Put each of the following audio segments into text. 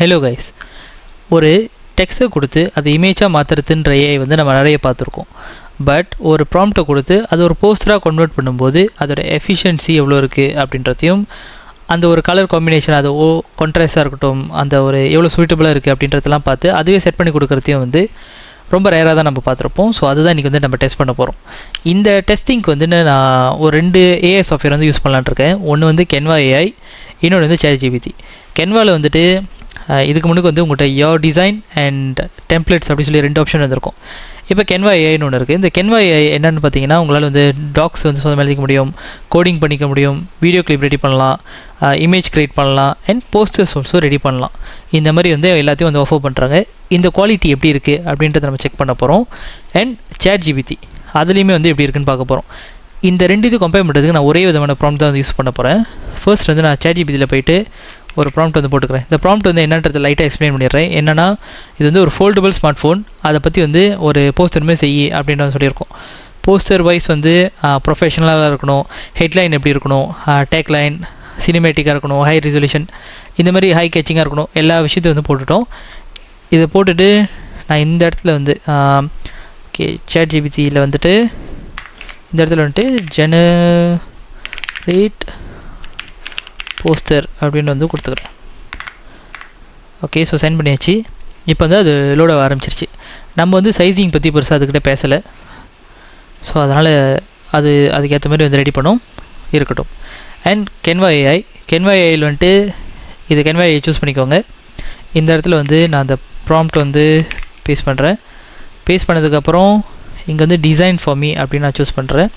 Hello guys ஒரு டெக்ஸ்ட்டை கொடுத்து அது இமேஜாக மாற்றுறதுன்ற ஏஐ வந்து நம்ம நிறைய பார்த்துருக்கோம். பட் ஒரு ப்ராம்ப்டை கொடுத்து அது ஒரு போஸ்டராக கன்வெர்ட் பண்ணும்போது அதோட எஃபிஷியன்சி எவ்வளோ இருக்குது அப்படின்றதையும் அந்த ஒரு கலர் காம்பினேஷன் அது ஓ கான்ட்ராஸ்டாக இருக்கட்டும் அந்த ஒரு எவ்வளோ சூட்டபுளாக இருக்குது அப்படின்றதெல்லாம் பார்த்து அதுவே செட் பண்ணி கொடுக்குறதையும் வந்து ரொம்ப ரேராக தான் நம்ம பார்த்துருப்போம். ஸோ அதுதான் இன்றைக்கி வந்து நம்ம டெஸ்ட் பண்ண போகிறோம் இந்த டெஸ்டிங்க்கு வந்து நான் ஒரு ரெண்டு ஏஐ சாஃப்ட்வேர் வந்து யூஸ் பண்ணலான்னு இருக்கேன். ஒன்று வந்து கென்வா ஏஐ இன்னொன்று வந்து சேட் ஜிபிடி கென்வாவில் வந்துட்டு இதுக்கு முன்னுக்கு வந்து உங்கள்கிட்ட யோ டிசைன் அண்ட் டெம்ப்ளேட்ஸ் அப்படின்னு சொல்லி ரெண்டு ஆப்ஷன் வந்திருக்கும். இப்போ கென்வா ஏஐன்னு ஒன்று இருக்குது இந்த கென்வா ஏஐ என்னென்னு பார்த்தீங்கன்னா உங்களால் வந்து டாக்ஸ் வந்து சொந்தமாக எழுதிக்க முடியும் கோடிங் பண்ணிக்க முடியும் வீடியோ கிளிப் ரெடி பண்ணலாம் இமேஜ் க்ரியேட் பண்ணலாம் அண்ட் போஸ்டர்ஸ் ஆல்சோ ரெடி பண்ணலாம். இந்த மாதிரி வந்து எல்லாத்தையும் வந்து ஆஃபர் பண்ணுறாங்க இந்த குவாலிட்டி எப்படி இருக்குது அப்படின்றத நம்ம செக் பண்ண போகிறோம் அண்ட் சேட் ஜிபிடி அதுலேயுமே வந்து எப்படி இருக்குன்னு பார்க்க போகிறோம் இந்த ரெண்டு இது கம்பேர் பண்ணுறதுக்கு நான் ஒரே விதமான ப்ராம்ப்ட் தான் வந்து யூஸ் பண்ண போகிறேன் ஃபர்ஸ்ட் வந்து நான் சேட் ஜிபிடியில் போயிட்டு ஒரு ப்ராம்ப்ட் வந்து போட்டுக்கிறேன். இந்த ப்ராம்ப்ட் வந்து என்னன்றது லைட்டாக எக்ஸ்பிளைன் பண்ணிடுறேன். என்னென்னா இது வந்து ஒரு ஃபோல்டபுள் ஸ்மார்ட் ஃபோன் அதை பற்றி வந்து ஒரு போஸ்டருமே செய் அப்படின்னு வந்து சொல்லியிருக்கோம். போஸ்டர் வைஸ் வந்து ப்ரொஃபஷனலாக இருக்கணும். ஹெட்லைன் எப்படி இருக்கணும்? டேக் லைன் சினிமேட்டிக்காக இருக்கணும் ஹை ரெசல்யூஷன் இந்த மாதிரி ஹை கேச்சிங்காக இருக்கணும். எல்லா விஷயத்தையும் வந்து போட்டுட்டோம். இதை போட்டுட்டு நான் இந்த இடத்துல வந்து ஓகே சேட் ஜிபிசியில் வந்துட்டு இந்த இடத்துல வந்துட்டு ஜெனரேட் போஸ்டர் அப்படின்னு வந்து கொடுத்துக்கிறேன் ஓகே ஸோ சென்ட் பண்ணியாச்சு. இப்போ வந்து அது லோட் ஆக ஆரம்பிச்சிருச்சு. நம்ம வந்து சைஸிங் பற்றி பெருசாக அதுக்கிட்ட பேசலை. ஸோ அதனால் அது அதுக்கேற்ற மாதிரி வந்து ரெடி பண்ணும் இருக்கட்டும். அண்ட் கென்வா ஏஐ கென்வா ஏஐயில் வந்துட்டு இது கென்வா ஏஐ சூஸ் பண்ணிக்கோங்க. இந்த இடத்துல வந்து நான் அந்த ப்ராம்ப்ட் வந்து பேஸ் பண்ணுறேன் பேஸ் பண்ணதுக்கப்புறம் இங்கே வந்து டிசைன் ஃபார் மீ அப்படின்னு நான் சூஸ் பண்ணுறேன்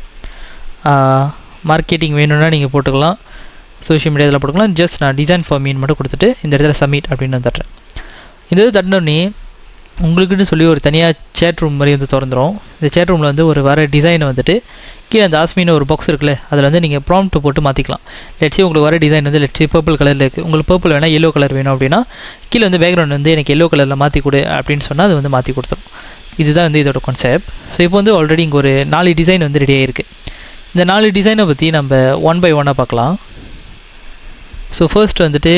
மார்க்கெட்டிங் வேணும்னா நீங்கள் போட்டுக்கலாம். சோஷியல் மீடியாவில் போட்டுக்கலாம். ஜஸ்ட் நான் டிசைன் ஃபார் மீன் மட்டும் கொடுத்துட்டு இந்த இடத்துல சப்மிட் அப்படின்னு நான் தட்டுறேன். இந்த இது தட்டினோடனே உங்களுக்குன்னு சொல்லி ஒரு தனியாக சேட் ரூம் மாதிரி வந்து திறந்துரும். இந்த சேட் ரூமில் வந்து ஒரு வர டிசைனை வந்துட்டு கீழே அந்த ஆஸ்மின்னு ஒரு பாக்ஸ் இருக்குல்ல அதில் வந்து நீங்கள் ப்ராம்ப்ட் போட்டு மாற்றிக்கலாம் லெட்ஸி உங்களுக்கு வர டிசைன் வந்து லெட்ஸி பர்பிள் கலரில் இருக்குது உங்களுக்கு பர்பிள் வேணால் எல்லோ கலர் வேணும் அப்படின்னா கீழே வந்து பேக்ரவுண்ட் வந்து எனக்கு எல்லோ கலரில் மாற்றி கொடு அப்படின்னு சொன்னால் அது வந்து மாற்றி கொடுத்துரும். இதுதான் வந்து இதோட கான்செப்ட் ஸோ இப்போ வந்து ஆல்ரெடி இங்கே ஒரு நாலு டிசைன் வந்து ரெடியாக இருக்குது இந்த நாலு டிசைனை பற்றி நம்ம ஒன் பை ஒன்னாக பார்க்கலாம். ஸோ ஃபர்ஸ்ட் வந்துட்டு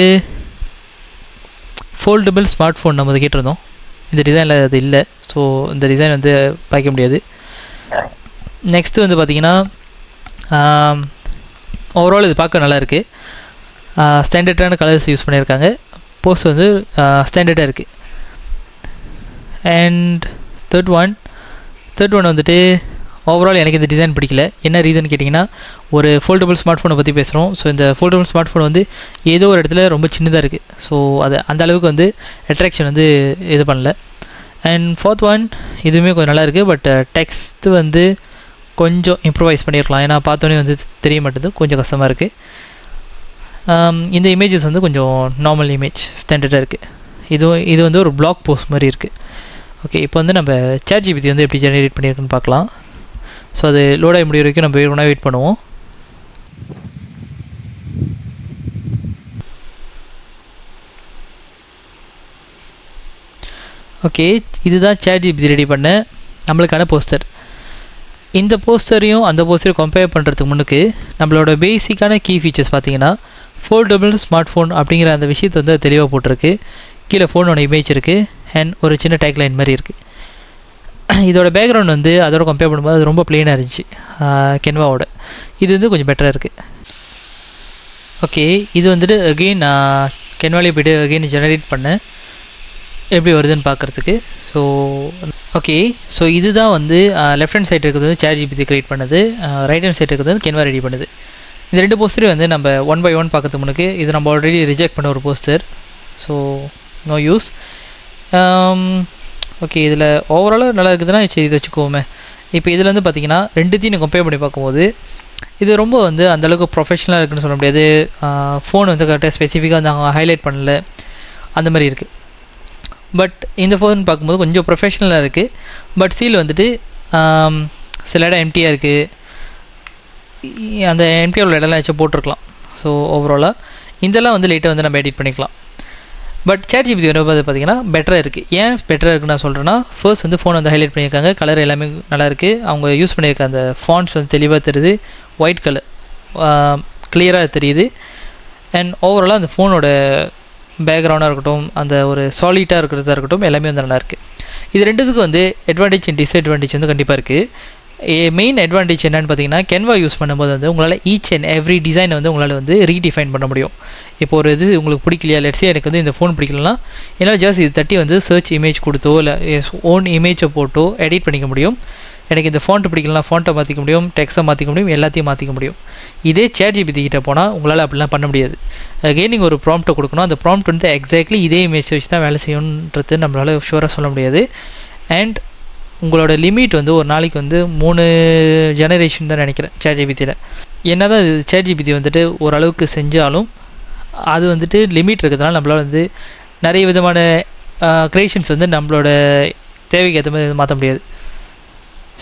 ஃபோல்டபிள் ஸ்மார்ட் ஃபோன் நம்ம கேட்டிருந்தோம். இந்த டிசைனில் அது இல்லை. ஸோ இந்த டிசைன் வந்து பார்க்க முடியாது. நெக்ஸ்ட்டு வந்து பார்த்தீங்கன்னா ஓவரால் இது பார்க்க நல்லா இருக்குது ஸ்டாண்டர்டான கலர்ஸ் யூஸ் பண்ணியிருக்காங்க போஸ்ட் வந்து ஸ்டாண்டர்டாக இருக்குது and third one third one வந்துட்டு ஓவரால் எனக்கு இந்த டிசைன் பிடிக்கல. என்ன ரீசன் கேட்டிங்கன்னா ஒரு ஃபோல்டபுள் ஸ்மார்ட் ஃபோனை பற்றி பேசுகிறோம் ஸோ இந்த ஃபோல்டபுள் ஸ்மார்ட் ஃபோன் வந்து ஏதோ ஒரு இடத்துல ரொம்ப சின்னதாக இருக்குது ஸோ அது அந்த அளவுக்கு வந்து அட்ராக்ஷன் வந்து இது பண்ணல. அண்ட் ஃபோர்த் ஒன் இதுவுமே கொஞ்சம் நல்லா இருக்குது பட் டெக்ஸ்ட் uh, வந்து கொஞ்சம் இம்ப்ரூவைஸ் பண்ணியிருக்கலாம் ஏன்னா பார்த்தோன்னே வந்து தெரிய மாட்டேது. கொஞ்சம் கஷ்டமாக இருக்குது um, இந்த இமேஜஸ் வந்து கொஞ்சம் நார்மல் இமேஜ் ஸ்டாண்டர்டாக இருக்குது இது இது வந்து ஒரு பிளாக் போஸ்ட் மாதிரி இருக்குது ஓகே இப்போ வந்து நம்ம சேட் ஜிபிடி வந்து எப்படி ஜெனரேட் பண்ணியிருக்குன்னு பார்க்கலாம். ஸோ அது லோட் ஆகி முடிய வரைக்கும் நம்ம ஒன்றா வெயிட் பண்ணுவோம். ஓகே இதுதான் சேட் ஜிபி ரெடி பண்ண நம்மளுக்கான போஸ்டர் இந்த போஸ்டரையும் அந்த போஸ்டரையும் கம்பேர் பண்ணுறதுக்கு முன்னுக்கு நம்மளோட பேசிக்கான கீ ஃபீச்சர்ஸ் பார்த்தீங்கன்னா ஃபோல்டபுள் ஸ்மார்ட் ஃபோன் அப்படிங்கிற அந்த விஷயத்தை வந்து தெளிவாக போட்டிருக்கு. கீழே ஃபோனோட இமேஜ் இருக்குது அண்ட் ஒரு சின்ன டேக்லைன் மாதிரி இருக்குது இதோட பேக்ரவுண்ட் வந்து அதோட கம்பேர் பண்ணும்போது அது ரொம்ப ப்ளெயினாக இருந்துச்சு. கென்வாவோட இது வந்து கொஞ்சம் பெட்டராக இருக்குது ஓகே இது வந்துட்டு அகெயின் நான் கென்வாலே போய்ட்டு அகெயின் ஜெனரேட் பண்ணேன். எப்படி வருதுன்னு பார்க்குறதுக்கு ஸோ ஓகே ஸோ இதுதான் வந்து லெஃப்ட் ஹேண்ட் சைடு இருக்கிறது வந்து சேர் ஜிபிடி க்ரியேட் பண்ணுது ரைட் ஹேண்ட் சைடு இருக்கிறது வந்து கென்வா ரெடி பண்ணுது. இந்த ரெண்டு போஸ்டரையும் வந்து நம்ம ஒன் பை ஒன் பார்க்கறதுக்கு முன்னுக்கு இது நம்ம ஆல்ரெடி ரிஜெக்ட் பண்ண ஒரு poster so no use okay இதில் ஓவராலாக நல்லா இருக்குதுன்னா சரி இதை வச்சுக்கோமே. இப்போ இதில் வந்து பார்த்தீங்கன்னா ரெண்டுத்தையும் கம்பேர் பண்ணி பார்க்கும்போது இது ரொம்ப வந்து அந்தளவுக்கு ப்ரொஃபஷனலாக இருக்குன்னு சொல்ல முடியாது. ஃபோன் வந்து கரெக்டாக ஸ்பெசிஃபிக்காக வந்து அவங்க ஹைலைட் பண்ணல. அந்த மாதிரி இருக்குது பட் இந்த ஃபோன் பார்க்கும்போது கொஞ்சம் ப்ரொஃபஷனலாக இருக்குது பட் சீல் வந்துட்டு சில இடம் எம்டியாக இருக்குது அந்த எம்டியாக உள்ள இடம்லாம் வச்சு போட்டிருக்கலாம். ஸோ ஓவராலாக இதெல்லாம் வந்து லேட்டாக வந்து நம்ம எடிட் பண்ணிக்கலாம். பட் சேட் ஜிபிடி வரும்போது பார்த்தீங்கன்னா பெட்டராக இருக்குது ஏன் பெட்டராக இருக்குன்னு நான் சொல்கிறேன்னா ஃபர்ஸ்ட் வந்து ஃபோன் வந்து ஹைலைட் பண்ணியிருக்காங்க. கலர் எல்லாமே நல்லா இருக்குது அவங்க யூஸ் பண்ணியிருக்க அந்த ஃபாண்ட்ஸ் வந்து தெளிவாக தெரியுது. ஒயிட் கலர் கிளியராக தெரியுது. அண்ட் ஓவராலாக அந்த ஃபோனோட பேக்ரவுண்டாக இருக்கட்டும் அந்த ஒரு சாலிட்டாக இருக்கிறதா இருக்கட்டும் எல்லாமே வந்து நல்லாயிருக்கு இது ரெண்டுத்துக்கு வந்து அட்வான்டேஜ் அண்ட் டிஸ்அட்வான்டேஜ் வந்து கண்டிப்பாக இருக்குது மெயின் அட்வான்டேஜ் என்னென்னு பார்த்தீங்கன்னா கென்வா யூஸ் பண்ணும்போது வந்து உங்களால் ஈச் அண்ட் எவ்ரி டிசைனை வந்து உங்களால் வந்து ரீடிஃபைன் பண்ண முடியும். இப்போ ஒரு இது உங்களுக்கு பிடிக்கலையா? லெட்ஸே எனக்கு வந்து இந்த ஃபோன் பிடிக்கலனா என்னால் ஜஸ்ட் இது தட்டி வந்து சர்ச் இமேஜ் கொடுத்தோ இல்லை ஓன் இமேஜை போட்டோ எடிட் பண்ணிக்க முடியும். எனக்கு இந்த ஃபாண்ட் பிடிக்கலனா ஃபாண்ட்டை மாற்றிக்க முடியும் டெக்ஸ்ட்டை மாற்றிக்க முடியும் எல்லாத்தையும் மாற்றிக்க முடியும். இதே சேட் ஜிபிடி கிட்ட போனால் உங்களால் அப்படிலாம் பண்ண முடியாது. அகெயின் நீங்கள் ஒரு ப்ராம்ப்ட்டை கொடுக்கணும். அந்த ப்ராம்ப்ட் வந்து எக்ஸாக்ட்லி இதே இமேஜ் வச்சு தான் வேலை செய்யணுன்றது நம்மளால் ஷூராக சொல்ல முடியாது. அண்ட் உங்களோட லிமிட் வந்து ஒரு நாளைக்கு வந்து மூணு ஜெனரேஷன் தான் நினைக்கிறேன் சேட்ஜிபித்தியில் என்ன தான் இது சேட்ஜிபித்தி வந்துட்டு ஓரளவுக்கு செஞ்சாலும் அது வந்துட்டு லிமிட் இருக்கிறதுனால நம்மளால் வந்து நிறைய விதமான க்ரியேஷன்ஸ் வந்து நம்மளோட தேவைக்கு ஏற்ற மாதிரி மாற்ற முடியாது.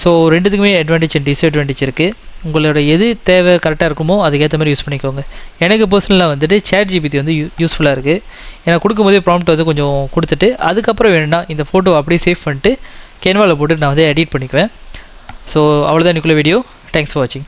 ஸோ ரெண்டுத்துக்குமே அட்வான்டேஜ் அண்ட் டிஸ்அட்வான்டேஜ் இருக்குது உங்களோட எது தேவை கரெக்டாக இருக்குமோ அதுக்கேற்ற மாதிரி யூஸ் பண்ணிக்கோங்க. எனக்கு பர்சனலாக வந்துட்டு சேட் ஜிபிடி வந்து யூ யூஸ்ஃபுல்லாக இருக்குது ஏன்னா கொடுக்கும்போதே ப்ராம்ப்ட் வந்து கொஞ்சம் கொடுத்துட்டு அதுக்கப்புறம் வேணும்னா இந்த ஃபோட்டோ அப்படியே சேவ் பண்ணிட்டு கேன்வாவில் போட்டு நான் வந்து எடிட் பண்ணிக்குவேன். ஸோ அவ்வளோதான் இன்னைக்குள்ள வீடியோ தேங்க்ஸ் ஃபார் வாட்சிங்